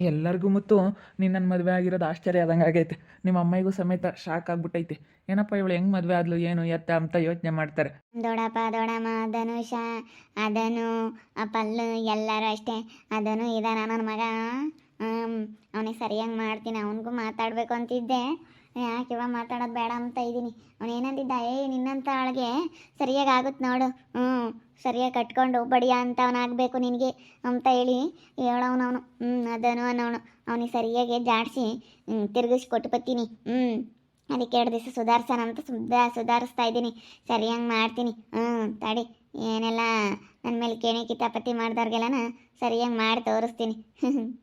ಎಲ್ಲರಿಗೂ ಮತ್ತು ನೀನು ನನ್ನ ಮದುವೆ ಆಗಿರೋದು ಆಶ್ಚರ್ಯ ಆದಂಗೆ ಆಗೈತೆ. ನಿಮ್ಮ ಅಮ್ಮಿಗೂ ಸಮೇತ ಶಾಕ್ ಆಗ್ಬಿಟ್ಟೈತೆ. ಏನಪ್ಪ ಇವಳು ಹೆಂಗೆ ಮದುವೆ ಆದ್ಲು, ಏನು, ಎತ್ತ ಅಂತ ಯೋಚನೆ ಮಾಡ್ತಾರೆ. ದೊಡಪ್ಪ, ದೊಡಮ್ಮ, ಧನುಷ ಅದನು ಪಲ್ಲು ಎಲ್ಲರೂ ಅಷ್ಟೇ. ಅದನು ಇದಾನ ನನ್ನ ಮಗ. ಅವನಿಗೆ ಸರಿಯಾಗಿ ಮಾಡ್ತೀನಿ, ಅವನಿಗೂ ಮಾತಾಡಬೇಕು ಅಂತಿದ್ದೆ. ಯಾಕೆ ಇವಾಗ ಮಾತಾಡೋದು ಬೇಡ ಅಂತ ಇದ್ದೀನಿ ಅವನು ಏನಂದಿದ್ದ? ಏ, ನಿನ್ನಂತ ಅವಳಿಗೆ ಸರಿಯಾಗಿ ಆಗುತ್ತೆ ನೋಡು. ಹ್ಞೂ ಸರಿಯಾಗಿ ಕಟ್ಕೊಂಡು ಬಡಿಯ ಅಂತ ಅವನಾಗಬೇಕು ನಿನಗೆ ಅಂತ ಹೇಳಿ ಹೇಳೋನು ಅವನು ಹ್ಞೂ ಅದನು ಅನ್ನೋನು ಅವನಿಗೆ ಸರಿಯಾಗಿ ಜಾಡಿಸಿ ತಿರುಗಿಸಿ ಕೊಟ್ಟು ಬತ್ತೀನಿ. ಹ್ಞೂ ಅದಕ್ಕೆ ಎರಡು ದಿವಸ ಸುಧಾರ್ಸೋಣ ಅಂತ ಸುಧಾ ಸುಧಾರಿಸ್ತಾ ಇದ್ದೀನಿ ಸರಿಯಾಗಿ ಮಾಡ್ತೀನಿ. ಹ್ಞೂ ತಡಿ. ಏನೆಲ್ಲ ನನ್ನ ಮೇಲೆ ಕೇಣಿ ಕಿತಾಪತಿ ಮಾಡಿದವ್ರಿಗೆಲ್ಲ ಸರಿಯಾಗಿ ಮಾಡಿ ತೋರಿಸ್ತೀನಿ.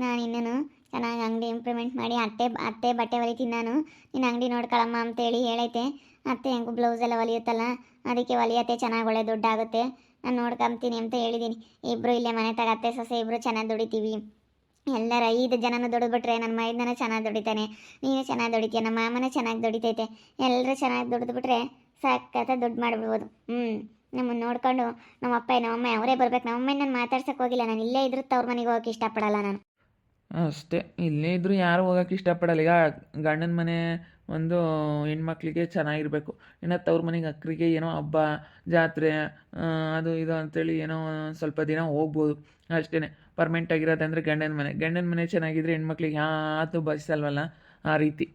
ನಾನು ಇನ್ನೂ ಚೆನ್ನಾಗಿ ಅಂಗಡಿ ಇಂಪ್ರೂವ್ಮೆಂಟ್ ಮಾಡಿ ಅತ್ತೆ ಅತ್ತೆ ಬಟ್ಟೆ ಹೊಲಿತೀನಿ ನಾನು. ನಿನ್ನ ಅಂಗಡಿ ನೋಡ್ಕೊಳಮ್ಮ ಅಂತೇಳಿ ಹೇಳೈತೆ. ಅತ್ತೆ ಹೆಂಗೂ ಬ್ಲೌಸ್ ಎಲ್ಲ ಹೊಲಿಯುತ್ತಲ್ಲ ಅದಕ್ಕೆ ಹೊಲಿಯತ್ತೆ ಚೆನ್ನಾಗಿ ಒಳ್ಳೆ ದುಡ್ಡಾಗುತ್ತೆ. ನಾನು ನೋಡ್ಕೊಂತೀನಿ ಅಂತ ಹೇಳಿದ್ದೀನಿ ಇಬ್ಬರು ಇಲ್ಲೇ ಮನೆ ತಗ ಅತ್ತೆ, ಸೊಸೆ ಇಬ್ಬರು ಚೆನ್ನಾಗಿ ದುಡಿತೀವಿ. ಎಲ್ಲರ ಐದು ಜನನೂ ದುಡಿದ್ಬಿಟ್ರೆ ನನ್ನ ಮೈದನ ಚೆನ್ನಾಗಿ ದುಡಿತಾನೆ. ನೀನು ಚೆನ್ನಾಗಿ ದುಡಿತೀಯ ನಮ್ಮ ಮಾಮನ ಚೆನ್ನಾಗಿ ದುಡಿತೈತೆ. ಎಲ್ಲರೂ ಚೆನ್ನಾಗಿ ದುಡಿದ್ಬಿಟ್ರೆ ಸಾಕತ್ತ ದುಡ್ಡು ಮಾಡಿಬಿಡ್ಬೋದು. ಹ್ಞೂ ನಮ್ಮನ್ನು ನೋಡ್ಕೊಂಡು ನಮ್ಮ ಅಪ್ಪ ನಮ್ಮ ಅಮ್ಮ ಅವರೇ ಬರ್ಬೇಕು. ನಮ್ಮ ಅಮ್ಮ ನಾನು ಮಾತಾಡ್ಸೋಕೆ ಹೋಗಿಲ್ಲ. ನಾನು ಇಲ್ಲೇ ಇದ್ರೂ ತವ್ರ ಮನೆಗೆ ಹೋಗಕ್ಕೆ ಇಷ್ಟಪಡಲ್ಲ ನಾನು. ಅಷ್ಟೇ. ಇಲ್ಲೇ ಇದ್ದರೂ ಯಾರು ಹೋಗೋಕೆ ಇಷ್ಟಪಡಲ್ಲ. ಈಗ ಗಂಡನ ಮನೆ ಒಂದು ಹೆಣ್ಮಕ್ಳಿಗೆ ಚೆನ್ನಾಗಿರಬೇಕು. ಇನ್ನು ತವ್ರ ಮನೆಗೆ ಅಕ್ರಿಗೆ ಏನೋ ಹಬ್ಬ, ಜಾತ್ರೆ ಅದು ಇದು ಅಂತೇಳಿ ಏನೋ ಸ್ವಲ್ಪ ದಿನ ಹೋಗ್ಬೋದು. ಅಷ್ಟೇ ಪರ್ಮೆಂಟ್ ಆಗಿರೋದಂದ್ರೆ ಗಂಡನ ಮನೆ. ಗಂಡನ ಮನೆ ಚೆನ್ನಾಗಿದ್ರೆ ಹೆಣ್ಮಕ್ಳಿಗೆ ಯಾತು ಬಯಸಲ್ವಲ್ಲ ಆ ರೀತಿ.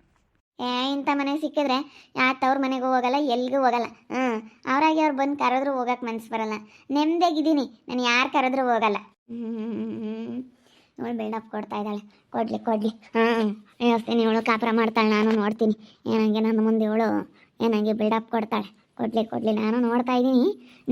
ಏ, ಇಂಥ ಮನೆ ಸಿಕ್ಕಿದ್ರೆ ಯಾ ತವ್ರ ಮನೆಗೂ ಹೋಗಲ್ಲ ಎಲ್ಲಿಗೂ ಹೋಗಲ್ಲ. ಹಾಂ, ಅವರಾಗಿ ಅವ್ರು ಬಂದು ಕರೆದ್ರು ಹೋಗಕ್ಕೆ ಮನ್ಸು ಬರಲ್ಲ. ನೆಮ್ಮದಿಯಾಗಿದ್ದೀನಿ ನಾನು ಯಾರು ಕರೆದ್ರೂ ಹೋಗಲ್ಲ. ಇವಳು ಬಿಲ್ಡಪ್ ಕೊಡ್ತಾ ಇದ್ದಾಳೆ. ಕೊಡ್ಲಿ ಕೊಡ್ಲಿ. ಹಾಂ ಹೇಳ್ತೀನಿ ಇವಳು ಕಾಪುರ ಮಾಡ್ತಾಳೆ ನಾನು ನೋಡ್ತೀನಿ. ಏನಂಗೆ ನನ್ನ ಮುಂದೆ ಇವಳು ಏನಂಗೆ ಬಿಲ್ಡಪ್ ಕೊಡ್ತಾಳೆ. ಕೊಡ್ಲಿ ಕೊಡ್ಲಿ ನಾನು ನೋಡ್ತಾ ಇದ್ದೀನಿ.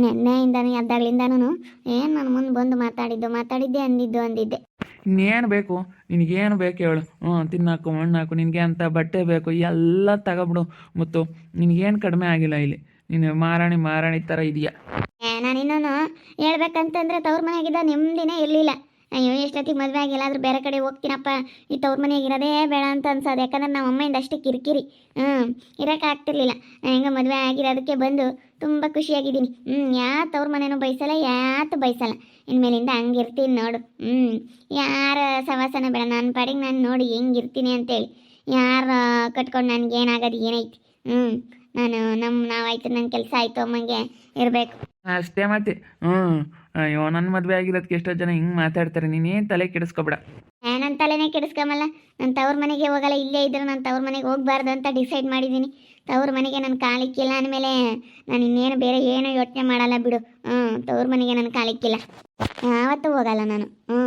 ನೆನ್ನೆಯಿಂದನೂ ಎದ್ದಾಗ್ಲಿಂದನೂ ಏನು ನನ್ನ ಮುಂದೆ ಬಂದು ಮಾತಾಡಿದ್ದು ಮಾತಾಡಿದ್ದೆ ಅಂದಿದ್ದು ಅಂದಿದ್ದೆ. ಇನ್ನೇನು ಬೇಕು? ನಿನಗೇನು ಬೇಕು ಹೇಳು? ಹ್ಞೂ ತಿನ್ನಾಕು ಮಣ್ಣಾಕು ನಿನಗೆ ಅಂತ ಬಟ್ಟೆ ಬೇಕು ಎಲ್ಲ ತಗೊಬಿಡು. ಮತ್ತು ನಿನಗೇನು ಕಡಿಮೆ ಆಗಿಲ್ಲ ಇಲ್ಲಿ. ನೀನು ಮಾರಾಣಿ ಮಾರಾಣಿ ಥರ ಇದೆಯಾ. ನಾನು ಇನ್ನೂ ಹೇಳ್ಬೇಕಂತಂದ್ರೆ ತವ್ರ ಮನೆಗಿದ್ದ ನೆಮ್ಮದಿನೇ ಇರಲಿಲ್ಲ. ಅಯ್ಯೋ, ಎಷ್ಟೊತ್ತಿಗೆ ಮದುವೆ ಆಗಿ ಎಲ್ಲಾದರೂ ಬೇರೆ ಕಡೆ ಹೋಗ್ತೀನಪ್ಪ. ಈ ತವ್ರ ಮನೆಗೆ ಇರೋದೇ ಬೇಡ ಅಂತ ಅನ್ಸೋದು. ಯಾಕಂದ್ರೆ ನಮ್ಮ ಅಮ್ಮೆಯಿಂದ ಅಷ್ಟೇ ಕಿರಿಕಿರಿ. ಹ್ಞೂ ಇರೋಕ್ಕಾಗ್ತಿರ್ಲಿಲ್ಲ ಹೆಂಗೆ ಮದುವೆ ಆಗಿರೋದಕ್ಕೆ ಬಂದು ತುಂಬ ಖುಷಿಯಾಗಿದ್ದೀನಿ. ಹ್ಞೂ ಯಾ ತವ್ರ ಮನೆನೂ ಬಯಸಲ್ಲ ಯಾತು ಬಯಸಲ್ಲ ಇನ್ಮೇಲಿಂದ ಹಂಗಿರ್ತೀನಿ ನೋಡು. ಹ್ಞೂ ಯಾರ ಸವಾಸನ ಬೇಡ. ನನ್ನ ಪಾಡಿಗೆ ನಾನು ನೋಡಿ ಹೆಂಗಿರ್ತೀನಿ ಅಂತೇಳಿ. ಯಾರು ಕಟ್ಕೊಂಡು ನನಗೆ ಏನಾಗೋದು ಏನೈತಿ ಹ್ಞೂ ನಾನು ನಮ್ಮ ನಾವಾಯ್ತು ನನ್ನ ಕೆಲಸ ಆಯಿತು ಅಮ್ಮಂಗೆ ಇರಬೇಕು. ಅಷ್ಟೇ ಮತ್ತೆ. ಹ್ಞೂ ಅಯ್ಯೋ ನನ್ನ ಮದುವೆ ಆಗಿರೋದಕ್ಕೆ ಎಷ್ಟೋ ಜನ ಹಿಂಗೆ ಮಾತಾಡ್ತಾರೆ. ನೀನೇನು ತಲೆ ಕೆಡಿಸ್ಕೊಬೇಡ. ನನ್ನ ತಲೆನೇ ಕೆಡಿಸ್ಕೊಂಬಲ್ಲ ನನ್ನ ತವ್ರ ಮನೆಗೆ ಹೋಗಲ್ಲ, ಇಲ್ಲೇ ಇದ್ದರೆ ನಾನು ತವ್ರ ಮನೆಗೆ ಹೋಗ್ಬಾರ್ದು ಅಂತ ಡಿಸೈಡ್ ಮಾಡಿದ್ದೀನಿ ತವ್ರ ಮನೆಗೆ ನನ್ನ ಕಾಲಿಕ್ಕಿಲ್ಲ ಅಂದಮೇಲೆ ನಾನು ಇನ್ನೇನು ಬೇರೆ ಏನು ಯೋಚನೆ ಮಾಡಲ್ಲ ಬಿಡು. ಹ್ಞೂ ತವ್ರ ಮನೆಗೆ ನನ್ನ ಕಾಲಿಕ್ಕಿಲ್ಲ. ಯಾವತ್ತೂ ಹೋಗಲ್ಲ ನಾನು. ಹ್ಞೂ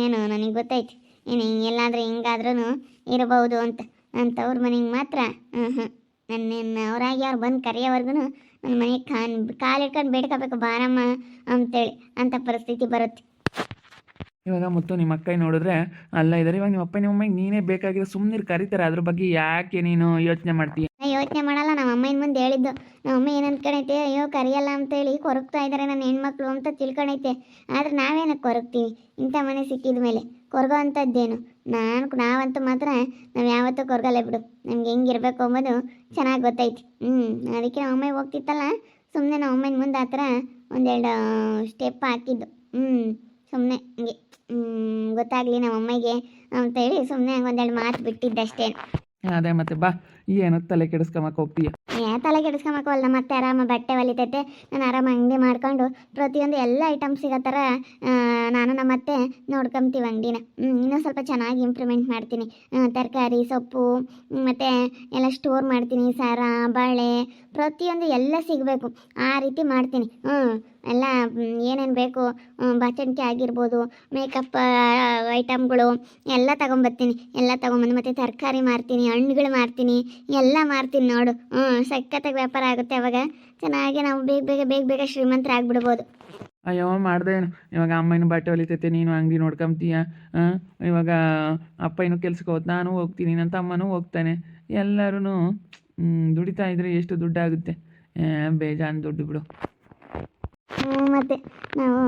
ಏನು, ನನಗೆ ಗೊತ್ತಾಯ್ತು. ಏನು ಎಲ್ಲಾದರೂ ಹಿಂಗಾದ್ರೂ ಇರಬಹುದು ಅಂತ. ನನ್ನ ತವ್ರ ಮನೆಗೆ ಮಾತ್ರ. ಹ್ಞೂ ಹ್ಞೂ ನನ್ನ ಅವರಾಗಿ ಅವ್ರು ಬಂದು ಕರೆಯೋವರೆಗೂ ನನ್ನ ಮನೆಗೆ ಕಾನ್ ಕಾಲು ಇಟ್ಕೊಂಡು ಬೇಡ್ಕೋಬೇಕು ಬಾರಮ್ಮ ಅಂತೇಳಿ ಅಂಥ ಪರಿಸ್ಥಿತಿ ಬರುತ್ತೆ. ಇವಾಗ ಮತ್ತು ನಿಮ್ಮ ಅಕ್ಕ ನೋಡಿದ್ರೆ ಅಲ್ಲ ಇದ್ದಾರೆ ಇವಾಗ ನಿಮ್ಮ ಅಪ್ಪ ನಿಮ್ಮ ಅಮ್ಮಗೆ ನೀನೇ ಬೇಕಾಗಿರೋ ಸುಮ್ಮನೆ ಕರೀತಾರೆ. ಅದ್ರ ಬಗ್ಗೆ ಯಾಕೆ ನೀನು ಯೋಚನೆ ಮಾಡ್ತೀಯ? ಯೋಚನೆ ಮಾಡಲ್ಲ. ಅಮ್ಮನ ಮುಂದೆ ಹೇಳಿದ್ದು? ನಮ್ಮ ಅಮ್ಮ ಏನು ಅನ್ಕೊಂಡೈತೆ ಅಯ್ಯೋ ಕರಿಯಲ್ಲ ಅಂತೇಳಿ ಕೊರಗ್ತಾ ಇದ್ದಾರೆ ನನ್ನ ಹೆಣ್ಮಕ್ಳು ಅಂತ ತಿಳ್ಕೊಂಡೈತೆ ಆದ್ರೆ ನಾವೇನಕ್ಕೆ ಕೊರಗ್ತೀವಿ? ಇಂಥ ಮನೆ ಸಿಕ್ಕಿದ ಮೇಲೆ ಕೊರಗೋ ಅಂಥದ್ದೇನು? ನಾನು, ನಾವಂತೂ ಮಾತ್ರ ನಾವು ಯಾವತ್ತೂ ಕೊರಗಲ್ಲ ಬಿಡು. ನಮ್ಗೆ ಹೆಂಗಿರ್ಬೇಕು ಅಂಬೋದು ಚೆನ್ನಾಗಿ ಗೊತ್ತೈತಿ. ಹ್ಞೂ ಅದಕ್ಕೆ ನಮ್ಮ ಅಮ್ಮ ಹೋಗ್ತಿತ್ತಲ್ಲ ಸುಮ್ಮನೆ ನಮ್ಮ ಅಮ್ಮನ ಮುಂದೆ ಆ ಥರ ಒಂದೆರಡು ಸ್ಟೆಪ್ ಹಾಕಿದ್ದು. ಹ್ಞೂ ಸುಮ್ಮನೆ ಹಂಗೆ ಗೊತ್ತಾಗಲಿ ನಮ್ಮ ಅಮ್ಮಗೆ ಅಂತ ಹೇಳಿ ಸುಮ್ಮನೆ ಒಂದೆರಡು ಮಾತು ಬಿಟ್ಟಿದ್ದಷ್ಟೇ. ಅದೇ ಮತ್ತೆ ಬಾ, ಏನು ತಲೆ ಕೆಡಿಸ್ಕೊಂಬಕ್ಕೆ ಹೋಗ್ತೀಯ? ತಲೆ ಕೆಡಿಸ್ಕೊಂಬಕ್ಕಲ್ಲ ಮತ್ತೆ ಆರಾಮ ಬಟ್ಟೆ ಹೊಲಿತೈತೆ. ನಾನು ಆರಾಮ ಅಂಗಡಿ ಮಾಡ್ಕೊಂಡು ಪ್ರತಿಯೊಂದು ಎಲ್ಲ ಐಟಮ್ ಸಿಗೋ ಥರ ನಾನು ನಮ್ಮ ಅತ್ತೆ ನೋಡ್ಕೊಂತೀವಿ ಅಂಗಡಿನ. ಇನ್ನೂ ಸ್ವಲ್ಪ ಚೆನ್ನಾಗಿ ಇಂಪ್ರೂವ್ಮೆಂಟ್ ಮಾಡ್ತೀನಿ. ತರಕಾರಿ, ಸೊಪ್ಪು ಮತ್ತು ಎಲ್ಲ ಸ್ಟೋರ್ ಮಾಡ್ತೀನಿ, ಸಾರ, ಬಾಳೆ, ಪ್ರತಿಯೊಂದು ಎಲ್ಲ ಸಿಗಬೇಕು. ಆ ರೀತಿ ಮಾಡ್ತೀನಿ. ಹ್ಞೂ ಎಲ್ಲ ಏನೇನು ಬೇಕು ಬಾಚಣಿಕೆ ಆಗಿರ್ಬೋದು ಮೇಕಪ್ ಐಟಮ್ಗಳು ಎಲ್ಲ ತೊಗೊಂಬರ್ತೀನಿ. ಎಲ್ಲ ತೊಗೊಂಬಂದು ಮತ್ತು ತರಕಾರಿ ಮಾರ್ತೀನಿ, ಹಣ್ಣುಗಳು ಮಾರ್ತೀನಿ, ಎಲ್ಲ ಮಾರ್ತೀನಿ ನೋಡು. ಹ್ಞೂ ಸಖತ್ತಾಗಿ ವ್ಯಾಪಾರ ಆಗುತ್ತೆ ಅವಾಗ. ಚೆನ್ನಾಗಿ ನಾವು ಬೇಗ ಬೇಗ ಬೇಗ ಬೇಗ ಶ್ರೀಮಂತರ ಆಗ್ಬಿಡ್ಬೋದು ಅಯ್ಯೋ, ಮಾಡ್ದೆ ಇವಾಗ ಅಮ್ಮನ ಬಟ್ಟೆ ಹೊಲಿತೈತೆ, ನೀನು ಅಂಗಡಿ ನೋಡ್ಕೊಂತೀಯ ಇವಾಗ ಅಪ್ಪ ಏನು ಕೆಲ್ಸಕ್ಕೆ ಹೋದ್, ನಾನು ಹೋಗ್ತೀನಿ ನನ್ನ ತಮ್ಮನೂ ಹೋಗ್ತಾನೆ. ಎಲ್ಲರೂ ದುಡಿತಾ ಇದ್ರೆ ಎಷ್ಟು ದುಡ್ಡಾಗುತ್ತೆ? ಬೇಜಾನ್ ದುಡ್ಡು ಬಿಡು. ಮತ್ತೆ ಮತ್ತು ನಾವು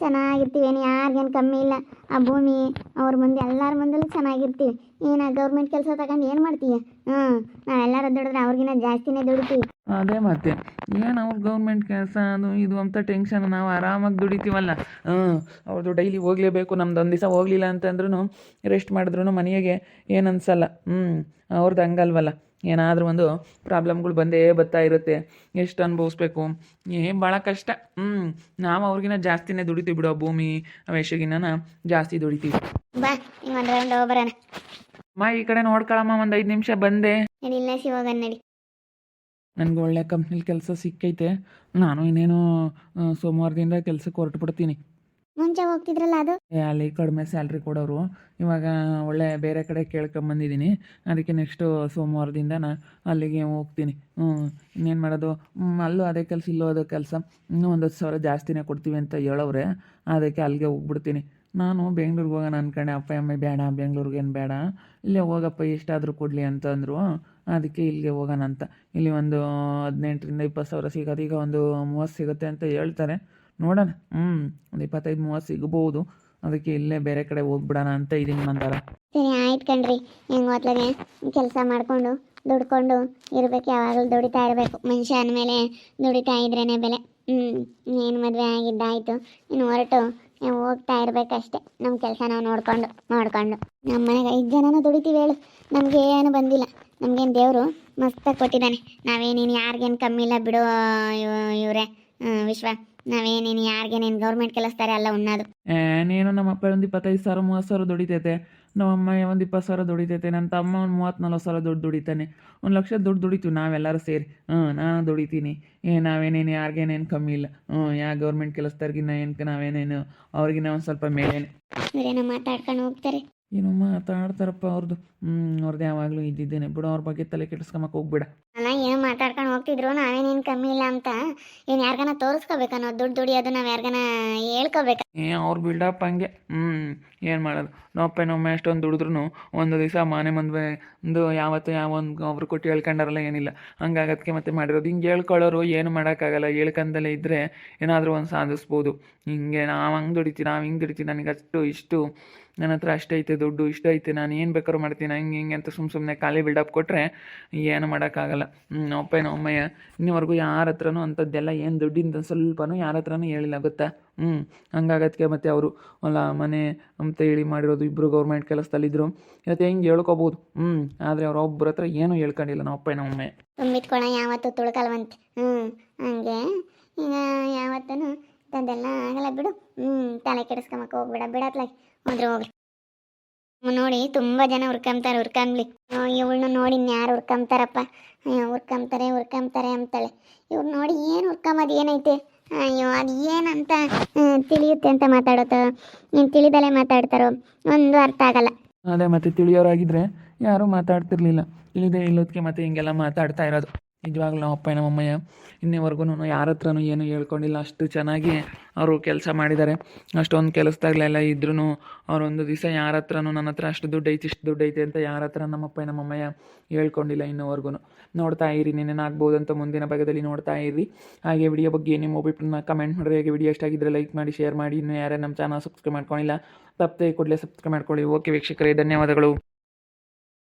ಚೆನ್ನಾಗಿರ್ತೀವಿ, ಏನು ಯಾರಿಗೇನು ಕಮ್ಮಿ ಇಲ್ಲ. ಆ ಭೂಮಿ, ಅವ್ರ ಮುಂದೆ, ಎಲ್ಲರ ಮುಂದೆಲ್ಲೂ ಚೆನ್ನಾಗಿರ್ತೀವಿ. ಏನು ಗೌರ್ಮೆಂಟ್ ಕೆಲಸ ತಗೊಂಡು ಏನು ಮಾಡ್ತೀಯ? ಹ್ಞೂ ನಾವೆಲ್ಲರೂ ದುಡಿದ್ರೆ ಅವ್ರಿಗಿನ ಜಾಸ್ತಿನೇ ದುಡಿತೀವಿ. ಅದೇ ಮತ್ತೆ, ಏನು ಅವ್ರ ಗೌರ್ಮೆಂಟ್ ಕೆಲಸ ಅದು ಇದು ಅಂತ ಟೆನ್ಷನ್ ನಾವು ಆರಾಮಾಗಿ ದುಡಿತೀವಲ್ಲ. ಹ್ಮ್ ಅವ್ರದ್ದು ಡೈಲಿ ಹೋಗಲೇಬೇಕು, ನಮ್ದು ಒಂದು ದಿವಸ ಹೋಗಲಿಲ್ಲ ಅಂತಂದ್ರೂ ರೆಸ್ಟ್ ಮಾಡಿದ್ರು ಮನೆಗೆ ಏನು ಅನ್ಸಲ್ಲ. ಹ್ಮ್ ಅವ್ರದ್ದು ಹಂಗಲ್ವಲ್ಲ. ಏನಾದರೂ ಒಂದು ಪ್ರಾಬ್ಲಮ್ಗಳು ಬಂದೇ ಬರ್ತಾ ಇರುತ್ತೆ. ಎಷ್ಟು ಅನುಭವಿಸ್ಬೇಕು? ಏ ಭಾಳ ಕಷ್ಟ. ಹ್ಮ್, ನಾವು ಅವ್ರಿಗಿನ ಜಾಸ್ತಿನೇ ದುಡಿತೀವಿ ಬಿಡೋ ಭೂಮಿ ವೇಷಗಿನ ಜಾಸ್ತಿ ದುಡಿತೀವಿ. ಬಾ ಹಿಂಗೆ ಒಂದು ರೌಂಡ್ ಹೋಗ್ಬರೋಣ ಅಮ್ಮ ಈ ಕಡೆ ನೋಡ್ಕೊಳಮ್ಮ ಒಂದು ಐದು ನಿಮಿಷ ಬಂದೆ. ನಡಿ ಇಲ್ಲ ಹೋಗೋಣ ನಡಿ. ನನಗೆ ಒಳ್ಳೆ ಕಂಪ್ನಿಲಿ ಕೆಲಸ ಸಿಕ್ಕೈತೆ. ನಾನು ಇನ್ನೇನು ಆ, ಸೋಮವಾರದಿಂದ ಕೆಲಸಕ್ಕೆ ಹೊರಟು ಬಿಡ್ತೀನಿ ಮುಂಚೆ ಹೋಗ್ತಿದ್ರಲ್ಲ ಅದು? ಏ, ಅಲ್ಲಿ ಕಡಿಮೆ ಸ್ಯಾಲ್ರಿ ಕೊಡೋರು. ಇವಾಗ ಒಳ್ಳೆ ಬೇರೆ ಕಡೆ ಕೇಳ್ಕೊಂಬಂದಿದ್ದೀನಿ. ಅದಕ್ಕೆ ನೆಕ್ಸ್ಟು ಸೋಮವಾರದಿಂದ ನಾ ಅಲ್ಲಿಗೆ ಹೋಗ್ತೀನಿ. ಹ್ಞೂ ಇನ್ನೇನು ಮಾಡೋದು? ಹ್ಮ್, ಅಲ್ಲೂ ಅದೇ ಕೆಲಸ ಇಲ್ಲೋ ಅದೇ ಕೆಲಸ. ಇನ್ನೂ ಒಂದು ಹತ್ತು ಸಾವಿರ ಜಾಸ್ತಿನೇ ಕೊಡ್ತೀವಿ ಅಂತ ಹೇಳೋವ್ರೆ. ಅದಕ್ಕೆ ಅಲ್ಲಿಗೆ ಹೋಗ್ಬಿಡ್ತೀನಿ. ನಾನು ಬೆಂಗ್ಳೂರಿಗೆ ಹೋಗೋಣ ಅನ್ಕೊಂಡೆ. ಅಪ್ಪ, ಅಮ್ಮ ಬೇಡ ಬೆಂಗ್ಳೂರಿಗೇನು ಬೇಡ. ಇಲ್ಲೇ ಹೋಗಪ್ಪ, ಎಷ್ಟಾದರೂ ಕೊಡಲಿ ಅಂತಂದರು ಅದಕ್ಕೆ ಇಲ್ಲಿಗೆ ಹೋಗೋಣ ಅಂತ. ಇಲ್ಲಿ ಒಂದು ಹದಿನೆಂಟರಿಂದ ಇಪ್ಪತ್ತು ಸಾವಿರ ಸಿಗೋದು ಈಗ ಒಂದು ಮೂವತ್ತು ಸಿಗುತ್ತೆ ಅಂತ ಹೇಳ್ತಾರೆ. ನೋಡೋಣ. ಹ್ಞೂ ಒಂದು ಇಪ್ಪತ್ತೈದು, ಮೂವತ್ತು ಸಿಗ್ಬೋದು. ಅದಕ್ಕೆ ಇಲ್ಲೇ ಬೇರೆ ಕಡೆ ಹೋಗ್ಬಿಡೋಣ ಅಂತ ಇದೀನಿ ಮಂದಾರ. ಸರಿ, ಆಯ್ತು ಕಣ್ರಿ. ಹೆಂಗೆ ಹೊತ್ಲಾಗೆ ಕೆಲಸ ಮಾಡಿಕೊಂಡು, ದುಡ್ಕೊಂಡು ಇರಬೇಕು. ಯಾವಾಗಲೂ ದುಡಿತಾ ಇರಬೇಕು. ಮನುಷ್ಯ ಅಂದಮೇಲೆ ದುಡಿತಾ ಇದ್ರೇ ಬೆಲೆ. ಹ್ಞೂ ಏನು ಮದುವೆ ಆಗಿದ್ದಾಯಿತು? ಇನ್ನು ಹೊರಟು ನಾವು ಹೋಗ್ತಾ ಇರಬೇಕಷ್ಟೆ. ನಮ್ಮ ಕೆಲಸ ನಾವು ನೋಡ್ಕೊಂಡು ನೋಡ್ಕೊಂಡು ನಮ್ಮ ಮನೆಗೆ ಐದು ಜನನೂ ದುಡಿತೀವಿ ಹೇಳು. ನಮಗೆ ಏನು ಬಂದಿಲ್ಲ. ನಮಗೇನು ದೇವರು ಮಸ್ತಾಗಿ ಕೊಟ್ಟಿದ್ದಾನೆ. ನಾವೇನೇನು ಯಾರಿಗೇನು ಕಮ್ಮಿ ಇಲ್ಲ ಬಿಡು ಇವರೇ. ವಿಶ್ವ ನಾವೇನೇನು ಯಾರಿಗೇನೇನು ಗೌರ್ಮೆಂಟ್ ಕೆಲಸ್ತಾರೆ ಅಲ್ಲ ಉನ್ನದು ಏ, ನೀನು ನಮ್ಮ ಅಪ್ಪ ಒಂದು ಇಪ್ಪತ್ತೈದು ಸಾವಿರ ಮೂವತ್ತು ಸಾವಿರ ದುಡಿತೈತೆ. ನಮ್ಮ ಅಮ್ಮ ಒಂದು ಇಪ್ಪತ್ತು ಸಾವಿರ ದುಡಿತೈತೆ ನನ್ನ ತಮ್ಮ ಒಂದು ಮೂವತ್ತು ನಲ್ವತ್ತು ಸಾವಿರ ದುಡ್ಡು ದುಡಿತಾನೆ. ಒಂದು ಲಕ್ಷ ದುಡ್ಡು ದುಡಿತೀವಿ ನಾವೆಲ್ಲರೂ ಸೇರಿ. ಹ್ಞೂ ನಾನು ದುಡಿತೀನಿ. ಏ ನಾವೇನೇನು ಯಾರಿಗೇನೇನು ಕಮ್ಮಿ ಇಲ್ಲ. ಹ್ಞೂ ಯಾ ಗೌರ್ಮೆಂಟ್ ಕೆಲಸದವ್ರಿಗಿನ್ನ ಏನು ನಾವೇನೇನು ಅವ್ರಿಗಿನ್ನ ಒಂದು ಸ್ವಲ್ಪ ಮೇಲೇನೆ. ಇವರೇನೋ ಮಾತಾಡ್ಕೊಂಡು ಹೋಗ್ತಾರೆ. ಏನೋ ಮಾತಾಡ್ತಾರಪ್ಪ ಅವ್ರದ್ದು ಹ್ಞೂ ಅವ್ರದ್ದು ಯಾವಾಗಲೂ ಇದ್ದಿದ್ದೇನೆ. ಬಿಡು ಅವ್ರ ಬಗ್ಗೆ ತಲೆ ಕೆಡಿಸ್ಕೊಂಬಕ್ಕೆ ಹೋಗ್ಬೇಡ. ಅಲ್ಲ ಏನು ಮಾತಾಡ್ಕೊಂಡು ಹೋಗ್ತಿದ್ರು? ನಾವೇನೇನು ಕಮ್ಮಿ ಇಲ್ಲ ಅಂತ. ಏನು ಯಾರಿಗಾನ ತೋರಿಸ್ಕೋಬೇಕು ಅನ್ನೋ ದುಡ್ಡು ದುಡಿಯೋದು ನಾವು ಯಾರಿಗಾನ ಹೇಳ್ಕೋಬೇಕು? ಏ, ಅವ್ರ ಬಿಲ್ಡಪ್ ಹಂಗೆ. ಹ್ಞೂ ಏನು ಮಾಡೋದು? ನಮ್ಮಪ್ಪ ನಮ್ಮಮ್ಮ ಅಷ್ಟೊಂದು ದುಡಿದ್ರು ಒಂದು ದಿವಸ ಮನೆ ಮದುವೆ ಒಂದು ಯಾವತ್ತು ಯಾವೊಂದು ಅವ್ರು ಕೊಟ್ಟು ಹೇಳ್ಕೊಂಡಾರಲ್ಲ, ಏನಿಲ್ಲ. ಹಂಗಾಗದಕ್ಕೆ ಮತ್ತೆ ಮಾಡಿರೋದು. ಹಿಂಗೆ ಹೇಳ್ಕೊಳ್ಳೋರು ಏನು ಮಾಡೋಕ್ಕಾಗಲ್ಲ. ಹೇಳ್ಕಂದಲೇ ಇದ್ದರೆ ಏನಾದರೂ ಒಂದು ಸಾಧಿಸ್ಬೋದು. ಹಿಂಗೆ ನಾವು ಹಂಗೆ ದುಡಿತೀವಿ, ನಾವು ಹಿಂಗೆ ದುಡಿತೀನಿ ನನಗೆ ಅಷ್ಟು ಇಷ್ಟು ನನ್ನ ಹತ್ರ ಅಷ್ಟೈತೆ ದುಡ್ಡು ಇಷ್ಟೈತೆ ನಾನು ಏನು ಬೇಕಾದ್ರೂ ಮಾಡ್ತೀನಿ. ಹಂಗೆ ಹಿಂಗೆ ಅಂತ ಸುಮ್ಮ ಸುಮ್ಮನೆ ಖಾಲಿ ಬಿಲ್ಡಪ್ ಕೊಟ್ಟರೆ ಏನು ಮಾಡೋಕ್ಕಾಗಲ್ಲ. ನಮ್ಮಪ್ಪ ನಮ್ಮಯ್ಯ ಇನ್ನವರೆಗೂ ಯಾರ ಹತ್ರನೂ ಅಂಥದ್ದೆಲ್ಲ ಏನು ದುಡ್ಡಿಂದ ಸ್ವಲ್ಪನೂ ಯಾರ ಹತ್ರನೂ ಹೇಳಿಲ್ಲ, ಗೊತ್ತಾ? ಹ್ಞೂ ಹಂಗಾಗದಕ್ಕೆ ಮತ್ತೆ ಅವರು ಅಲ್ಲ, ಮನೆ ಅಂತ ಹೇಳಿ ಮಾಡಿರೋದು ಇಬ್ಬರು ಗೌರ್ಮೆಂಟ್ ಕೆಲಸದಲ್ಲಿದ್ದರು ಇವತ್ತು ಹೆಂಗೆ ಹೇಳ್ಕೊಬೋದು? ಹ್ಞೂ ಆದರೆ ಅವ್ರ ಒಬ್ಬರ ಹತ್ರ ಏನೂ ಹೇಳ್ಕೊಂಡಿಲ್ಲ ನಮ್ಮಪ್ಪ ನಮ್ಮಮ್ಮ ತುಂಬಿಟ್ಕೊಳ ಯಾವತ್ತು ತುಳ್ಕಲ್ವಂತ. ಹ್ಞೂ ಹಂಗೆ. ಈಗ ಯಾವತ್ತೂ ತಂದೆಲ್ಲ ಆಗಲ್ಲ ಬಿಡು. ಹ್ಞೂ ತಲೆ ಕೆಡಿಸ್ಕೊಂಬಕ್ಕೆ ಹೋಗ್ಬೇಡ ಬಿಡತ್ಲಾಗ ಹೋದ್ರೆ ಅವ್ನ್ ನೋಡಿ ತುಂಬಾ ಜನ ಹುರ್ಕೊಂತಾರೆ ಹುರ್ಕೊಂಬ್ಲಿ. ಇವಳನ್ನ ನೋಡಿ ಇನ್ಯಾರು ಹುರ್ಕೊಂತಾರಪ್ಪ ಹುರ್ಕೊಂತಾರೆ ಹುರ್ಕೊಂತಾರೆ ಅಂತಾಳೆ. ಇವ್ರು ನೋಡಿ ಏನು ಹುರ್ಕೊಂಬದು, ಏನೈತೆ? ಅಯ್ಯೋ, ಅದು ಏನಂತ ತಿಳಿಯುತ್ತೆ ಅಂತ ಮಾತಾಡೋದು. ನೀನು ತಿಳಿದಲೆ ಮಾತಾಡ್ತಾರೋ? ಒಂದು ಅರ್ಥ ಆಗಲ್ಲ. ಅದೇ ಮತ್ತೆ ತಿಳಿಯೋರಾಗಿದ್ರೆ ಯಾರು ಮಾತಾಡ್ತಿರ್ಲಿಲ್ಲ. ತಿಳಿದೇ ಇಲ್ಲೋದಕ್ಕೆ ಮತ್ತೆ ಹಿಂಗೆಲ್ಲ ಮಾತಾಡ್ತಾ ಇರೋದು. ನಿಜವಾಗ್ಲೂ ನಮ್ಮ ಅಪ್ಪ, ನಮ್ಮಮ್ಮಯ್ಯ ಇನ್ನಿವರೆಗೂ ಯಾರ ಹತ್ರನೂ ಏನು ಹೇಳ್ಕೊಂಡಿಲ್ಲ. ಅಷ್ಟು ಚೆನ್ನಾಗಿ ಅವರು ಕೆಲಸ ಮಾಡಿದ್ದಾರೆ. ಅಷ್ಟೊಂದು ಕೆಲಸದಾಗಲೆಲ್ಲ ಇದ್ರೂ ಅವರೊಂದು ದಿವಸ ಯಾರ ಹತ್ರನೂ ನನ್ನ ಹತ್ರ ಅಷ್ಟು ದುಡ್ಡು ಐತಿ, ಇಷ್ಟು ದುಡ್ಡು ಐತೆ ಅಂತ ಯಾರ ಹತ್ರ ನಮ್ಮಪ್ಪ ನಮ್ಮಮ್ಮಯ್ಯ ಹೇಳ್ಕೊಂಡಿಲ್ಲ ಇನ್ನೂವರೆಗೂ. ನೋಡ್ತಾ ಇರಿ ಆಗ್ಬೋದು ಅಂತ ಮುಂದಿನ ಭಾಗದಲ್ಲಿ ನೋಡ್ತಾ ಇರಿ. ಹಾಗೆ ವಿಡಿಯೋ ಬಗ್ಗೆ ನಿಮ್ಮ ಒಬ್ಬರನ್ನ ಕಮೆಂಟ್ ಮಾಡಿರಿ ಹಾಗೆ ವಿಡಿಯೋ ಎಷ್ಟಾಗಿದ್ದರೆ ಲೈಕ್ ಮಾಡಿ ಶೇರ್ ಮಾಡಿ. ಇನ್ನೂ ಯಾರೇ ನಮ್ಮ ಚಾನಲ್ ಸಬ್ಸ್ಕ್ರೈಬ್ ಮಾಡ್ಕೊಂಡಿಲ್ಲ, ತಪ್ಪದೆ ಕೂಡಲೇ ಸಬ್ಸ್ಕ್ರೈಬ್ ಮಾಡ್ಕೊಳ್ಳಿ. ಓಕೆ ವೀಕ್ಷಕರೇ, ಧನ್ಯವಾದಗಳು.